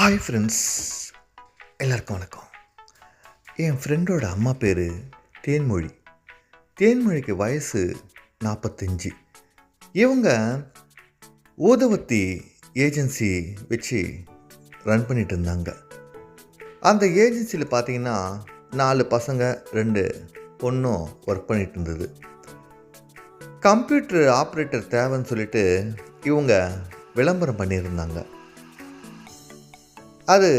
Hi friends எல்லாருக்கும் வணக்கம். என் ஃப்ரெண்டோட அம்மா பேர் தேன்மொழி. தேன்மொழிக்கு வயசு நாற்பத்தஞ்சு இவங்க ஊதவத்தி ஏஜென்சி வச்சு ரன் பண்ணிட்டு இருந்தாங்க. அந்த ஏஜென்சியில் பார்த்தீங்கன்னா நாலு பசங்க ரெண்டு பொண்ணும் ஒர்க் பண்ணிட்டு இருந்தது. கம்ப்யூட்டர் ஆப்ரேட்டர் தேவைன்னு சொல்லிட்டு இவங்க விளம்பரம் பண்ணியிருந்தாங்க. அது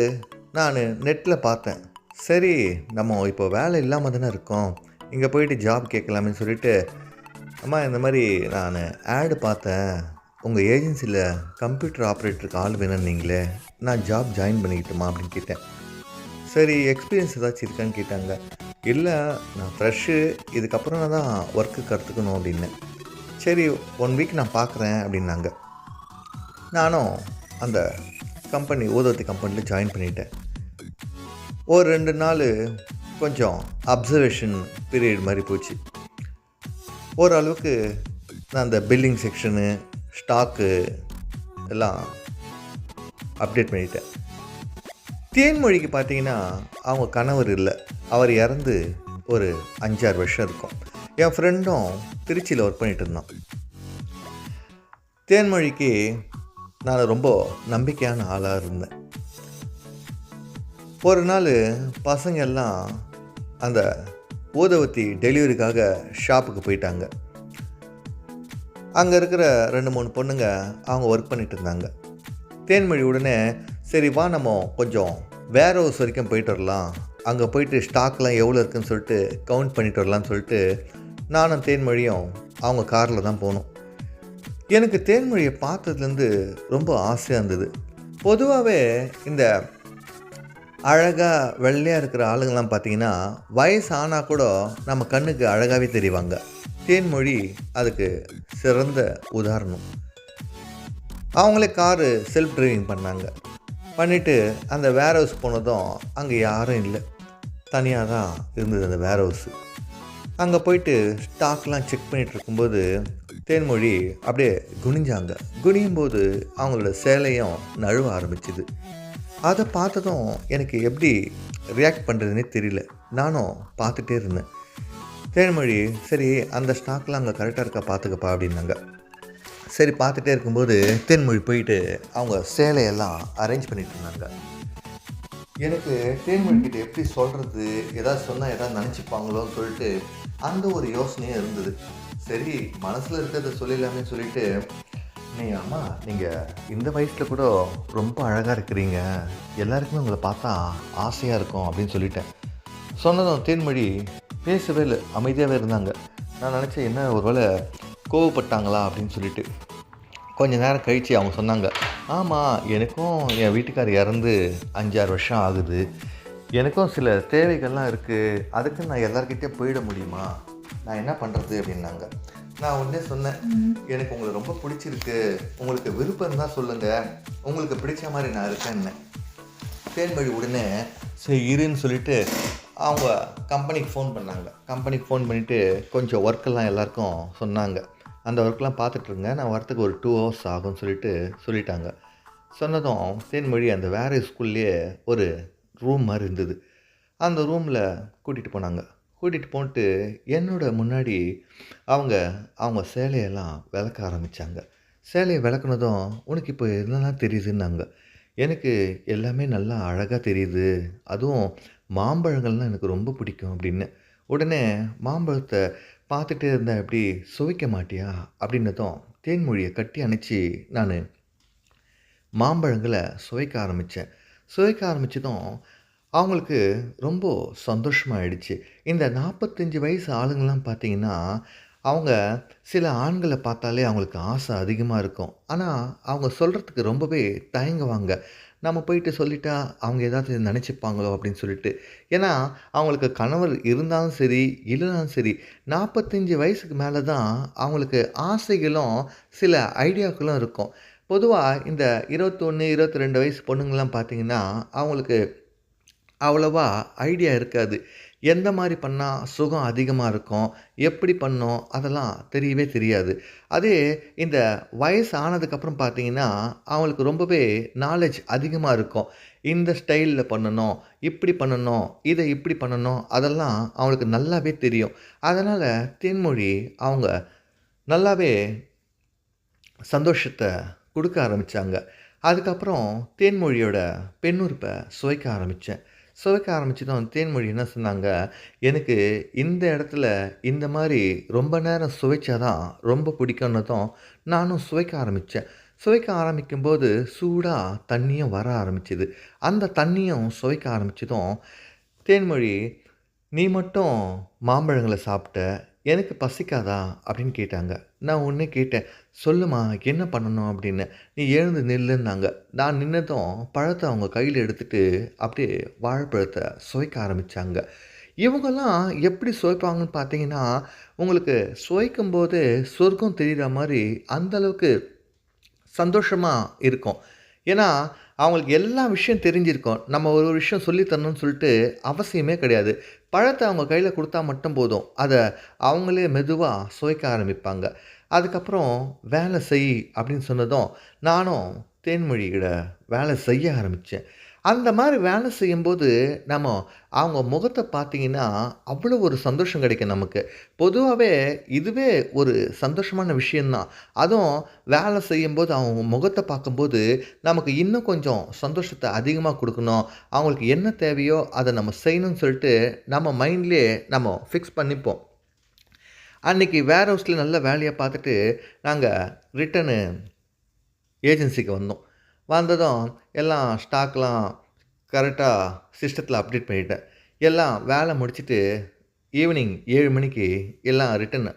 நான் நெட்டில் பார்த்தேன். சரி நம்ம இப்போ வேலை இல்லாமல் தானே இருக்கோம். இங்கே போயிட்டு ஜாப் கேட்கலாமே சொல்லிட்டு அம்மா இந்த மாதிரி நான் ஆடு பார்த்தேன். உங்கள் ஏஜென்சியில் கம்ப்யூட்டர் ஆப்ரேட்டருக்கு ஆள் வேணும்னீங்களே நான் ஜாப் ஜாயின் பண்ணிக்கிட்டுமா அப்படின்னு கேட்டேன். சரி எக்ஸ்பீரியன்ஸ் ஏதாச்சும் இருக்கான்னு கேட்டாங்க. இல்லை நான் ஃப்ரெஷ்ஷு இதுக்கப்புறம் தான் ஒர்க்கு கற்றுக்கணும் அப்படின்னேன். சரி ஒன் வீக் நான் பார்க்குறேன் அப்படின்னாங்க. நானும் அந்த கம்பெனி ஊதவத்தி கம்பெனியில் ஜாயின் பண்ணிட்டேன். ஒரு ரெண்டு நாள் கொஞ்சம் அப்சர்வேஷன் பீரியட் மாதிரி போச்சு. ஓரளவுக்கு நான் அந்த பில்லிங் செக்ஷனு ஸ்டாக்கு எல்லாம் அப்டேட் பண்ணிட்டேன். தேன்மொழிக்கு பார்த்தீங்கன்னா அவங்க கணவர் இல்லை. அவர் இறந்து ஒரு அஞ்சாறு வருஷம் இருக்கும். என் ஃப்ரெண்டும் திருச்சியில் ஒர்க் பண்ணிகிட்டு இருந்தான். தேன்மொழிக்கு நான் ரொம்ப நம்பிக்கையான ஆளாக இருந்தேன். ஒரு நாள் பசங்க எல்லாம் அந்த ஊதவத்தி டெலிவரிக்காக ஷாப்புக்கு போயிட்டாங்க. அங்கே இருக்கிற ரெண்டு மூணு பொண்ணுங்க அவங்க ஒர்க் பண்ணிட்டு இருந்தாங்க. தேன்மொழி உடனே சரி வா நம்ம கொஞ்சம் வேற ஹவுஸ் வரைக்கும் போயிட்டு வரலாம். அங்கே போயிட்டு ஸ்டாக்லாம் எவ்வளோ இருக்குன்னு சொல்லிட்டு கவுண்ட் பண்ணிட்டு வரலாம்னு சொல்லிட்டு நானும் தேன்மொழியும் அவங்க காரில் தான் போனோம். எனக்கு தேன்மொழியை பார்த்ததுலேருந்து ரொம்ப ஆசையாக இருந்தது. பொதுவாகவே இந்த அழகாக வெள்ளையாக இருக்கிற ஆளுங்கள்லாம் பார்த்தீங்கன்னா வயசு ஆனால் கூட நம்ம கண்ணுக்கு அழகாகவே தெரிவாங்க. தேன்மொழி அதுக்கு சிறந்த உதாரணம். அவங்களே காரு செல்ஃப் டிரைவிங் பண்ணாங்க. பண்ணிவிட்டு அந்த வேர் ஹவுஸ் போனதும் அங்கே யாரும் இல்லை. தனியாக தான் இருந்தது அந்த வேர் ஹவுஸு அங்கே போயிட்டு ஸ்டாக்லாம் செக் பண்ணிகிட்டு இருக்கும்போது தேன்மொழி அப்படியே குனிஞ்சாங்க. குனியும் போது அவங்களோட சேலையும் நழுவ ஆரம்பிச்சுது. அதை பார்த்ததும் எனக்கு எப்படி ரியாக்ட் பண்ணுறதுனே தெரியல. நானும் பார்த்துட்டே இருந்தேன். தேன்மொழி சரி அந்த ஸ்டாக்லாம் அங்கே கரெக்டாக இருக்கா பார்த்துக்கப்பா அப்படின்னாங்க. சரி பார்த்துட்டே இருக்கும்போது தேன்மொழி போயிட்டு அவங்க சேலையெல்லாம் அரேஞ்ச் பண்ணிட்டு இருந்தாங்க. எனக்கு தேன்மொழி கிட்ட எப்படி சொல்கிறது ஏதாவது சொன்னால் ஏதாவது நினச்சிப்பாங்களோன்னு சொல்லிட்டு அந்த ஒரு யோசனையே இருந்தது. சரி மனசில் இருக்கிறத சொல்லிடலாமே சொல்லிட்டு நீ அம்மா நீங்கள் இந்த வயசில் கூட ரொம்ப அழகாக இருக்கிறீங்க. எல்லாருக்குமே உங்களை பார்த்தா ஆசையாக இருக்கும் அப்படின்னு சொல்லிட்டேன். சொன்னதும் தேன்மொழி பேசவே இல்லை அமைதியாகவே இருந்தாங்க. நான் நினச்சேன் என்ன ஒருவேளை கோவப்பட்டாங்களா? அப்படின்னு சொல்லிட்டு. கொஞ்ச நேரம் கழித்து அவங்க சொன்னாங்க ஆமாம் எனக்கும் என் வீட்டுக்கார் இறந்து அஞ்சாறு வருஷம் ஆகுது. எனக்கும் சில தேவைகள்லாம் இருக்குது அதுக்கு நான் எல்லாருக்கிட்டே போயிட முடியுமா? நான் என்ன பண்ணுறது அப்படின்னாங்க. நான் உடனே சொன்னேன் எனக்கு உங்களை ரொம்ப பிடிச்சிருக்கு. உங்களுக்கு விருப்பம் இருந்தால் சொல்லுங்கள் உங்களுக்கு பிடிச்ச மாதிரி நான் இருக்கேன்னு. தேன்மொழி உடனே சரி இருன்னு சொல்லிட்டு அவங்க கம்பெனிக்கு ஃபோன் பண்ணாங்க. கம்பெனிக்கு ஃபோன் பண்ணிவிட்டு கொஞ்சம் ஒர்க்கெல்லாம் எல்லாருக்கும் சொன்னாங்க. அந்த ஒர்க்கெலாம் பார்த்துட்ருங்க நான் வரத்துக்கு ஒரு டூ ஹவர்ஸ் ஆகும்னு சொல்லிட்டு சொல்லிட்டாங்க. சொன்னதும் தேன்மொழி அந்த வேறு ஸ்கூல்லையே ஒரு ரூம் மாதிரி இருந்தது. அந்த ரூமில் கூட்டிகிட்டு போனாங்க. கூட்டிகிட்டு போன்ட்டு என்னோட முன்னாடி அவங்க அவங்க சேலையெல்லாம் விளக்க ஆரம்பித்தாங்க சேலையை விளக்குனதும் உனக்கு இப்போ என்னெல்லாம் தெரியுதுன்னாங்க. எனக்கு எல்லாமே நல்லா அழகாக தெரியுது. அதுவும் மாம்பழங்கள்லாம் எனக்கு ரொம்ப பிடிக்கும் அப்படின்னு. உடனே மாம்பழத்தை பார்த்துட்டே இருந்தேன் எப்படி? சுவைக்க மாட்டியா? அப்படின்னதும் தேன்மொழியை கட்டி அணைச்சி நான் மாம்பழங்களை சுவைக்க ஆரம்பித்தேன் சுவைக்க ஆரம்பித்ததும் அவங்களுக்கு ரொம்ப சந்தோஷமாயிடுச்சு. இந்த நாற்பத்தஞ்சு வயசு ஆளுங்கள்லாம் பார்த்தீங்கன்னா அவங்க சில ஆண்களை பார்த்தாலே அவங்களுக்கு ஆசை அதிகமாக இருக்கும். ஆனால் அவங்க சொல்கிறதுக்கு ரொம்பவே தயங்குவாங்க. நம்ம போயிட்டு சொல்லிட்டா அவங்க ஏதாவது நினச்சிப்பாங்களோ அப்படின்னு சொல்லிட்டு. ஏன்னா அவங்களுக்கு கணவர் இருந்தாலும் சரி இல்லைனாலும் சரி நாற்பத்தஞ்சு வயசுக்கு மேலே தான் அவங்களுக்கு ஆசைகளும் சில ஐடியாக்களும் இருக்கும். பொதுவாக இந்த இருபத்தொன்று இருபத்தி ரெண்டு வயசு பொண்ணுங்கள்லாம் பார்த்தீங்கன்னா அவங்களுக்கு அவ்வளவா ஐடியா இருக்காது. எந்த மாதிரி பண்ணால் சுகம் அதிகமாக இருக்கும்? எப்படி பண்ணோம்? அதெல்லாம் தெரியவே தெரியாது. அதே இந்த வயசு ஆனதுக்கப்புறம் பார்த்தீங்கன்னா அவங்களுக்கு ரொம்பவே நாலேஜ் அதிகமாக இருக்கும். இந்த ஸ்டைலில் பண்ணணும் இப்படி பண்ணணும் இதை இப்படி பண்ணணும் அதெல்லாம் அவங்களுக்கு நல்லாவே தெரியும். அதனால் தேன்மொழி அவங்க நல்லாவே சந்தோஷத்தை கொடுக்க ஆரம்பித்தாங்க அதுக்கப்புறம் தேன்மொழியோட பெண்ணுறுப்பை சுவைக்க ஆரம்பித்தேன் சுவைக்க ஆரம்பிச்சதும் தேன்மொழி என்ன சொன்னாங்க? எனக்கு இந்த இடத்துல இந்த மாதிரி ரொம்ப நேரம் சுவைச்சாதான் ரொம்ப பிடிக்கும்னதும் நானும் சுவைக்க ஆரம்பித்தேன் சுவைக்க ஆரம்பிக்கும்போது சூடாக தண்ணியும் வர ஆரம்பிச்சிது. அந்த தண்ணியும் சுவைக்க ஆரம்பிச்சதும் தேன்மொழி நீ மட்டும் மாம்பழங்களை சாப்பிட்ட எனக்கு பசிக்காதா? அப்படின்னு கேட்டாங்க. நான் ஒன்று கேட்டேன் சொல்லுமா என்ன பண்ணணும்? அப்படின்னு. நீ எழுந்து நில்லுன்னாங்க. நான் நின்னதும் பழத்தை அவங்க கையில் எடுத்துட்டு அப்படியே வாழைப்பழத்தை சுவைக்க ஆரம்பித்தாங்க இவங்கெல்லாம் எப்படி சுவைப்பாங்கன்னு பார்த்தீங்கன்னா உங்களுக்கு சுவைக்கும்போது சொர்க்கம் தெரிகிற மாதிரி அந்த அளவுக்கு சந்தோஷமாக இருக்கும். ஏன்னா அவங்களுக்கு எல்லா விஷயம் தெரிஞ்சிருக்கும். நம்ம ஒரு ஒரு விஷயம் சொல்லித்தரணும்னு சொல்லிட்டு அவசியமே கிடையாது. பழத்தை அவங்க கையில் கொடுத்தா மட்டும் போதும். அதை அவங்களே மெதுவாக சுவைக்க ஆரம்பிப்பாங்க. அதுக்கப்புறம் வேலை செய் அப்படின்னு சொன்னதும் நானும் தேன்மொழிகிட வேலை செய்ய ஆரம்பித்தேன் அந்த மாதிரி வேலை செய்யும்போது நம்ம அவங்க முகத்தை பார்த்தீங்கன்னா அவ்வளோ ஒரு சந்தோஷம் கிடைக்கும் நமக்கு. பொதுவாகவே இதுவே ஒரு சந்தோஷமான விஷயந்தான் அதுவும் வேலை செய்யும்போது அவங்க முகத்தை பார்க்கும்போது நமக்கு இன்னும் கொஞ்சம் சந்தோஷத்தை அதிகமாக கொடுக்கணும். அவங்களுக்கு என்ன தேவையோ அதை நம்ம செய்யணும்னு சொல்லிட்டு நம்ம மைண்ட்லேயே நம்ம ஃபிக்ஸ் பண்ணிப்போம். அன்றைக்கி வேர் ஹவுஸில் நல்ல வேலையை பார்த்துட்டு நாங்கள் ரிட்டனு ஏஜென்சிக்கு வந்தோம். வந்ததும் எல்லாம் ஸ்டாக்லாம் கரெக்டாக சிஸ்டத்தில் அப்டேட் பண்ணிட்டேன். எல்லாம் வேலை முடிச்சுட்டு ஈவினிங் ஏழு மணிக்கு எல்லாம் ரிட்டன்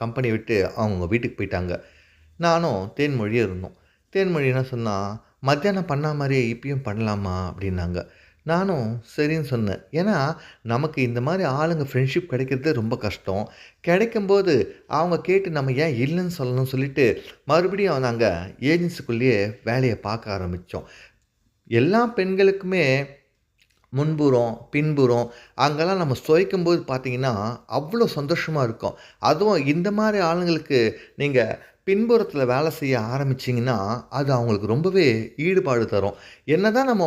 கம்பெனி விட்டு அவங்க வீட்டுக்கு போயிட்டாங்க. நானும் தேன்மொழியே இருந்தோம். தேன்மொழி என்ன சொன்னால் மத்தியானம் பண்ண மாதிரியே இப்பயும் பண்ணலாமா? அப்படின்னாங்க. நானும் சரின்னு சொன்னேன். ஏன்னா நமக்கு இந்த மாதிரி ஆளுங்க ஃப்ரெண்ட்ஷிப் கிடைக்கிறது ரொம்ப கஷ்டம். கிடைக்கும்போது அவங்க கேட்டு நம்ம ஏன் இல்லைன்னு சொல்லணும்னு சொல்லிட்டு மறுபடியும் நாங்கள் ஏஜென்சிக்குள்ளேயே வேலையை பார்க்க ஆரம்பித்தோம் எல்லா பெண்களுக்குமே முன்புறம் பின்புறம் அங்கெல்லாம் நம்ம சுவைக்கும்போது பார்த்தீங்கன்னா அவ்வளோ சந்தோஷமாக இருக்கும். அதுவும் இந்த மாதிரி ஆளுங்களுக்கு நீங்கள் பின்புறத்தில் வேலை செய்ய ஆரம்பிச்சிங்கன்னா அது அவங்களுக்கு ரொம்பவே ஈடுபாடு தரும். என்ன தான் நம்ம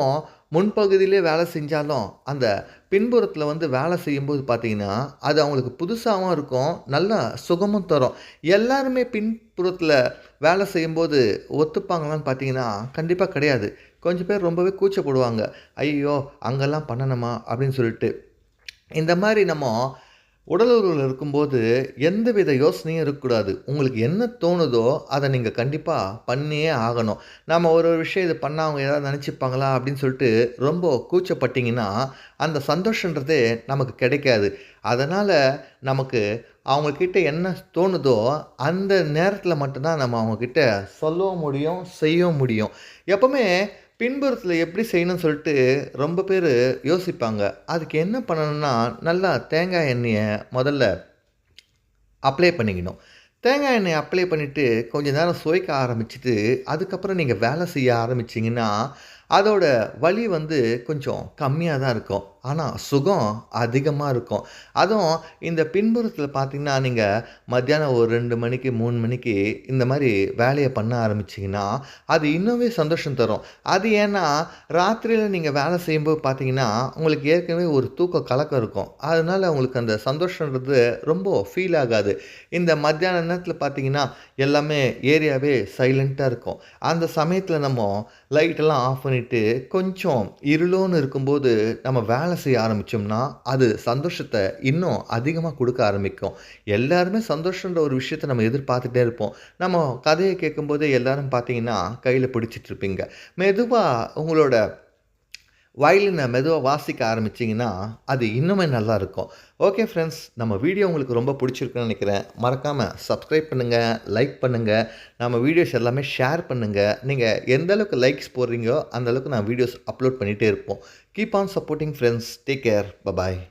முன்பகுதியிலே வேலை செஞ்சாலும் அந்த பின்புறத்தில் வந்து வேலை செய்யும்போது பார்த்தீங்கன்னா அது அவங்களுக்கு புதுசாகவும் இருக்கும் நல்லா சுகமும் தரும். எல்லாருமே பின்புறத்தில் வேலை செய்யும்போது ஒத்துப்பாங்களான்னு பார்த்தீங்கன்னா கண்டிப்பாக கிடையாது. கொஞ்சம் பேர் ரொம்பவே கூச்சப்படுவாங்க. ஐயோ அங்கெல்லாம் பண்ணணுமா அப்படின்னு சொல்லிட்டு. இந்த மாதிரி நம்ம உடலுறவில் இருக்கும்போது எந்த வித யோசனையும் இருக்கக்கூடாது. உங்களுக்கு என்ன தோணுதோ அதை நீங்கள் கண்டிப்பாக பண்ணியே ஆகணும். நம்ம ஒரு ஒரு விஷயம் இது பண்ணால் அவங்க ஏதாவது நினச்சிப்பாங்களா அப்படின்னு சொல்லிட்டு ரொம்ப கூச்சப்பட்டிங்கன்னா அந்த சந்தோஷன்றதே நமக்கு கிடைக்காது. அதனால் நமக்கு அவங்கக்கிட்ட என்ன தோணுதோ அந்த நேரத்தில் மட்டும்தான் நம்ம அவங்கக்கிட்ட சொல்லவும் முடியும் செய்யவும் முடியும். எப்போவுமே பின்புறத்தில் எப்படி செய்யணும்னு சொல்லிட்டு ரொம்ப பேர் யோசிப்பாங்க. அதுக்கு என்ன பண்ணணும்னா நல்லா தேங்காய் எண்ணெயை முதல்ல அப்ளை பண்ணிக்கணும். தேங்காய் எண்ணெய் அப்ளை பண்ணிவிட்டு கொஞ்ச நேரம் சுவைக்க ஆரம்பிச்சிட்டு அதுக்கப்புறம் நீங்கள் வேலை செய்ய ஆரம்பிச்சிங்கன்னா அதோட வலி வந்து கொஞ்சம் கம்மியாக தான் இருக்கும். ஆனால் சுகம் அதிகமாக இருக்கும். அதுவும் இந்த பின்புறத்தில் பார்த்திங்கன்னா நீங்கள் மத்தியானம் ஒரு ரெண்டு மணிக்கு மூணு மணிக்கு இந்த மாதிரி வேலையை பண்ண ஆரம்பிச்சிங்கன்னா அது இன்னுமே சந்தோஷம் தரும். அது ஏன்னா ராத்திரியில் நீங்கள் வேலை செய்யும்போது பார்த்தீங்கன்னா உங்களுக்கு ஏற்கனவே ஒரு தூக்க கலக்கம் இருக்கும். அதனால் உங்களுக்கு அந்த சந்தோஷன்றது ரொம்ப ஃபீல் ஆகாது. இந்த மத்தியான நேரத்தில் பார்த்தீங்கன்னா எல்லாமே ஏரியாவே சைலண்ட்டாக இருக்கும். அந்த சமயத்தில் நம்ம லைட்டெல்லாம் ஆஃப் பண்ணிவிட்டு கொஞ்சம் இருளோன்னு இருக்கும்போது நம்ம வேலை செய்ய ஆரம்பித்தோம்னா அது சந்தோஷத்தை இன்னும் அதிகமாக கொடுக்க ஆரம்பிக்கும். எல்லாருமே சந்தோஷன்ற ஒரு விஷயத்தை நம்ம எதிர்பார்த்துட்டே இருப்போம். நம்ம கதையை கேட்கும்போதே எல்லாரும் பார்த்தீங்கன்னா கையில் பிடிச்சிட்டு இருப்பீங்க. மெதுவாக உங்களோட வயலினை மெதுவாக வாசிக்க ஆரம்பிச்சிங்கன்னா அது இன்னுமே நல்லா இருக்கும். ஓகே ஃப்ரெண்ட்ஸ் நம்ம வீடியோ உங்களுக்கு ரொம்ப பிடிச்சிருக்குன்னு நினைக்கிறேன். மறக்காமல் சப்ஸ்கிரைப் பண்ணுங்கள் லைக் பண்ணுங்கள் நம்ம வீடியோஸ் எல்லாமே ஷேர் பண்ணுங்கள் நீங்கள் எந்த அளவுக்கு லைக்ஸ் போடுறீங்களோ அந்தளவுக்கு நான் வீடியோஸ் அப்லோட் பண்ணிகிட்டே இருப்போம். Keep on supporting friends take care bye bye